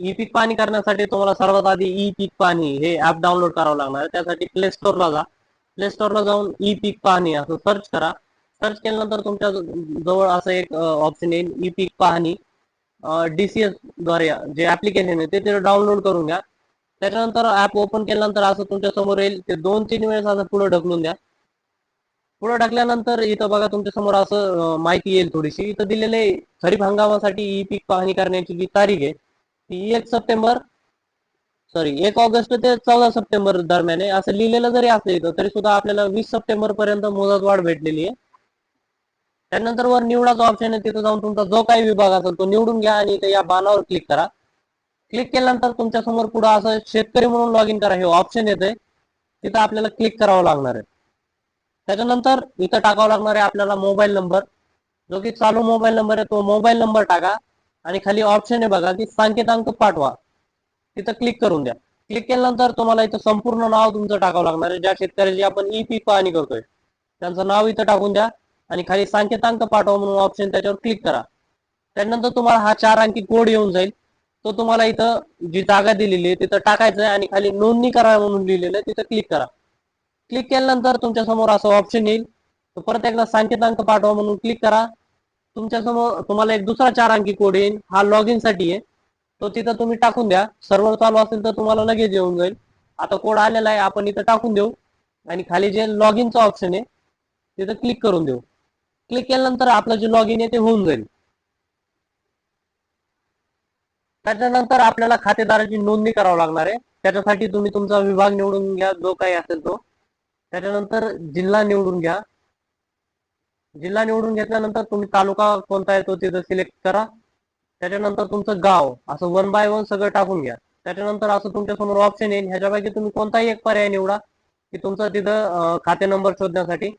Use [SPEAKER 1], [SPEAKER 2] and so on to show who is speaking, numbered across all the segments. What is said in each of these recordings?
[SPEAKER 1] E पीक पाहणी करण्यासाठी तुम्हाला सर्वात आधी ई पीक पाहणी हे ऍप डाउनलोड करावं लागणार आहे. त्यासाठी प्ले स्टोअरला जा. प्ले स्टोअरला जाऊन ई पीक पाणी असं सर्च करा. सर्च केल्यानंतर तुमच्या जवळ असं एक ऑप्शन येईल ई पीक पाहणी डीसीएसद्वारे जे ऍप्लिकेशन आहे ते डाउनलोड करून घ्या. त्याच्यानंतर ऍप ओपन केल्यानंतर असं तुमच्यासमोर येईल. ते दोन तीन वेळेस असं पुढे ढकलून द्या. पुढे ढकल्यानंतर इथं बघा तुमच्यासमोर असं माहिती येईल थोडीशी. इथं दिलेले खरीप हंगामासाठी ई पीक पाहणी करण्याची जी तारीख आहे एक सप्टेंबर सॉरी एक ऑगस्ट ते चौदा सप्टेंबर दरम्यान आहे. असं लिहिलेलं जरी असलं इथं तरी सुद्धा आपल्याला वीस सप्टेंबर पर्यंत मुदतवाढ भेटलेली आहे. त्यानंतर वर निवडाचा ऑप्शन आहे तिथं जाऊन तुमचा जो काही विभाग असेल तो निवडून घ्या आणि इथे या बाणावर क्लिक करा. क्लिक केल्यानंतर तुमच्यासमोर पुढे असं शेतकरी म्हणून लॉग इन करा हे ऑप्शन येते तिथं आपल्याला क्लिक करावं लागणार आहे. त्याच्यानंतर इथं टाकावं लागणार आहे आपल्याला मोबाईल नंबर जो की चालू मोबाईल नंबर आहे तो मोबाईल नंबर टाका. आणि खाली ऑप्शन आहे बघा की संकेतांक पाठवा. तिथं क्लिक करून द्या. क्लिक केल्यानंतर तुम्हाला इथं संपूर्ण नाव तुमचं टाकावं लागणार आहे. ज्या शेतकऱ्याची आपण ई पीक पाहणी करतोय त्यांचं नाव इथं टाकून द्या आणि खाली संकेतांक पाठवा म्हणून ऑप्शन त्याच्यावर क्लिक करा. त्यानंतर तुम्हाला हा चार अंकी कोड येऊन जाईल. तो तुम्हाला इथं जी जागा दिलेली आहे तिथं टाकायचं आहे आणि खाली नोंदणी करा म्हणून लिहिलेलं आहे तिथं क्लिक करा. क्लिक केल्यानंतर तुमच्यासमोर असं ऑप्शन येईल. तर परत एकदा संकेतांक पाठवा म्हणून क्लिक करा. तुमच्यासमोर तुम्हाला एक दुसरा चार अंकी कोड येईल. हा लॉग इनसाठी आहे. तो तिथं तुम्ही टाकून द्या. सर्व्हर चालू असेल तर तुम्हाला लगेच येऊन जाईल. आता कोड आलेला आहे. आपण इथं टाकून देऊ. आणि खाली जे लॉग इनचं ऑप्शन आहे तिथं क्लिक करून देऊ. क्लिक केल्यानंतर आपलं जे लॉग इन आहे ते होऊन जाईल. त्याच्यानंतर आपल्याला खातेदाराची नोंदणी करावं लागणार आहे. त्याच्यासाठी तुम्ही तुमचा विभाग निवडून घ्या. जो काही असेल तो. त्याच्यानंतर जिल्हा निवडून घ्या. जिल्हा निवडून घेतल्यानंतर तुम्ही तालुका कोणता येतो तिथं सिलेक्ट करा. त्याच्यानंतर तुमचं गाव असं वन बाय वन सगळं टाकून घ्या. त्याच्यानंतर असं तुमच्यासमोर ऑप्शन येईल. ह्याच्यापैकी तुम्ही कोणताही एक पर्याय निवडा की तुमचं तिथं खाते नंबर शोधण्यासाठी.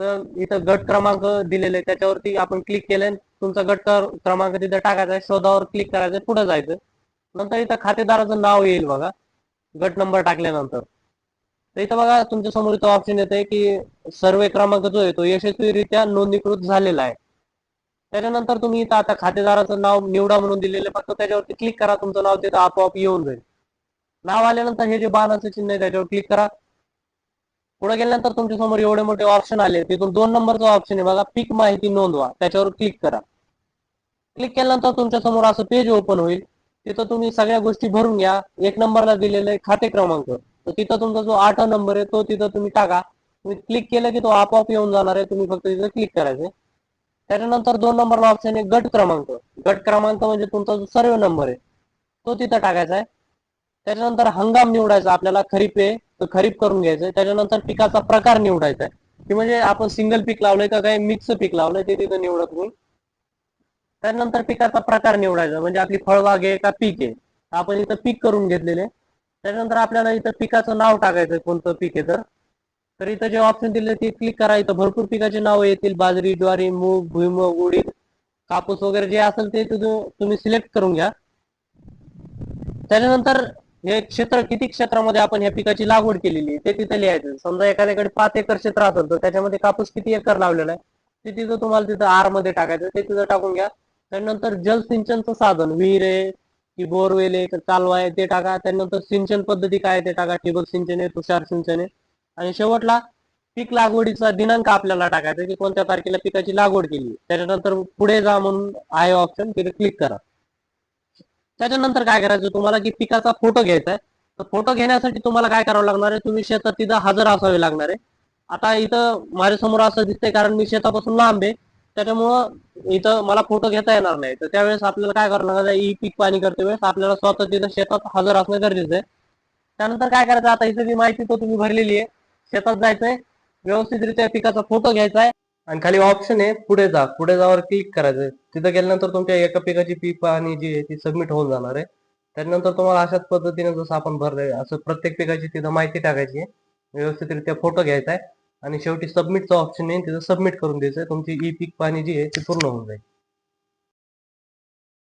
[SPEAKER 1] तर इथं गट क्रमांक दिलेले त्याच्यावरती आपण क्लिक केलं तुमचा गट क्रमांक तिथं टाकायचा आहे. शोधावर क्लिक करायचं पुढे जायचं. नंतर इथं खातेदाराचं नाव येईल बघा. गट नंबर टाकल्यानंतर. तर इथं बघा तुमच्यासमोर इथं ऑप्शन येत आहे की सर्वे क्रमांक जो आहे तो यशस्वीरित्या नोंदणीकृत झालेला आहे. त्याच्यानंतर तुम्ही इथं आता खातेदाराचं नाव निवडा म्हणून दिलेलं फक्त त्याच्यावरती क्लिक करा तुमचं नाव तिथं आपोआप येऊन जाईल. नाव आल्यानंतर हे जे बाणाचं चिन्ह आहे त्याच्यावर क्लिक करा. पुढे गेल्यानंतर तुमच्यासमोर एवढे मोठे ऑप्शन आले तिथून दोन नंबरचा ऑप्शन आहे बघा पीक माहिती नोंदवा त्याच्यावर क्लिक करा. क्लिक केल्यानंतर तुमच्यासमोर असं पेज ओपन होईल. तिथं तुम्ही सगळ्या गोष्टी भरून घ्या. एक नंबरला दिलेलं आहे खाते क्रमांक. तर तिथं तुमचा जो आठ नंबर आहे तो तिथं तुम्ही टाका. तुम्ही क्लिक केलं की तो आपोआप येऊन जाणार आहे. तुम्ही फक्त तिथं क्लिक करायचं. त्याच्यानंतर दोन नंबरला ऑप्शन आहे गट क्रमांक. गट क्रमांक म्हणजे तुमचा जो सर्व नंबर आहे तो तिथं टाकायचा आहे. त्याच्यानंतर हंगाम निवडायचा आपल्याला. खरीप आहे तर खरीप करून घ्यायचं. त्याच्यानंतर पिकाचा प्रकार निवडायचा आहे. की म्हणजे आपण सिंगल पीक लावलंय का काही मिक्स पीक लावलंय ते तिथं निवडत नाही त्यानंतर पिकाचा प्रकार निवडायचा. म्हणजे आपली फळबाग आहे का पीक आहे. आपण इथं पीक करून घेतलेले त्याच्यानंतर आपल्याला इथं पिकाचं नाव टाकायचं कोणतं पीक आहे तर. तर इथं जे ऑप्शन दिले ते क्लिक करा. इथं भरपूर पिकाचे नाव येतील. बाजरी ज्वारी मूग भुईमूग उडीद कापूस वगैरे जे असेल ते तिथं तुम्ही सिलेक्ट करून घ्या. त्याच्यानंतर हे क्षेत्र किती क्षेत्रामध्ये आपण ह्या पिकाची लागवड केलेली आहे ते तिथे लिहायचं समजा एखाद्याकडे पाच एकर क्षेत्र असेल तर त्याच्यामध्ये कापूस किती एकर लावलेला आहे ते तिथं तुम्हाला तिथं आरमध्ये टाकायचं ते तिथं टाकून घ्या. त्यानंतर जलसिंचनचं साधन विहीर आहे की बोरवेल आहे का कालवा आहे ते टाका. त्यानंतर सिंचन पद्धती काय ते टाका. ठिबक सिंचन आहे तुषार सिंचन आहे. आणि शेवटला पीक लागवडीचा दिनांक आपल्याला टाकायचा की कोणत्या तारखेला पिकाची लागवड केली त्याच्यानंतर पुढे जा म्हणून आहे ऑप्शन तिथे क्लिक करा. त्याच्यानंतर काय करायचं तुम्हाला की पिकाचा फोटो घ्यायचा आहे. तर फोटो घेण्यासाठी तुम्हाला काय करावं लागणार आहे तुम्ही शेतात तिथं हजर असावे लागणार आहे. आता इथं माझ्यासमोर असं दिसतंय कारण मी शेतापासून लांब आहे. त्याच्यामुळं इथं मला फोटो घेता येणार नाही. तर त्यावेळेस आपल्याला काय करावं लागणार ई पीक पाणी करते वेळेस आपल्याला स्वतः तिथं शेतात हजर असणं गरजेचं आहे. त्यानंतर काय करायचं आता इथं जी माहिती तो तुम्ही भरलेली आहे शेतात जायचंय व्यवस्थितरित्या पिकाचा फोटो घ्यायचा आहे. आणि खाली ऑप्शन आहे पुढे जा. पुढे जावर क्लिक करायचं. तिथं गेल्यानंतर तुमच्या एका पिकाची पीक पाणी जी आहे ती सबमिट होऊन जाणार आहे. त्यानंतर तुम्हाला अशाच पद्धतीने जसं आपण भरले असं प्रत्येक पिकाची तिथं माहिती टाकायची आहे. व्यवस्थितरित्या फोटो घ्यायचा आहे. आणि शेवटी सबमिटचा ऑप्शन आहे तिथं सबमिट करून द्यायचं तुमची ई पीक पाणी जी आहे ती पूर्ण होऊन जाईल.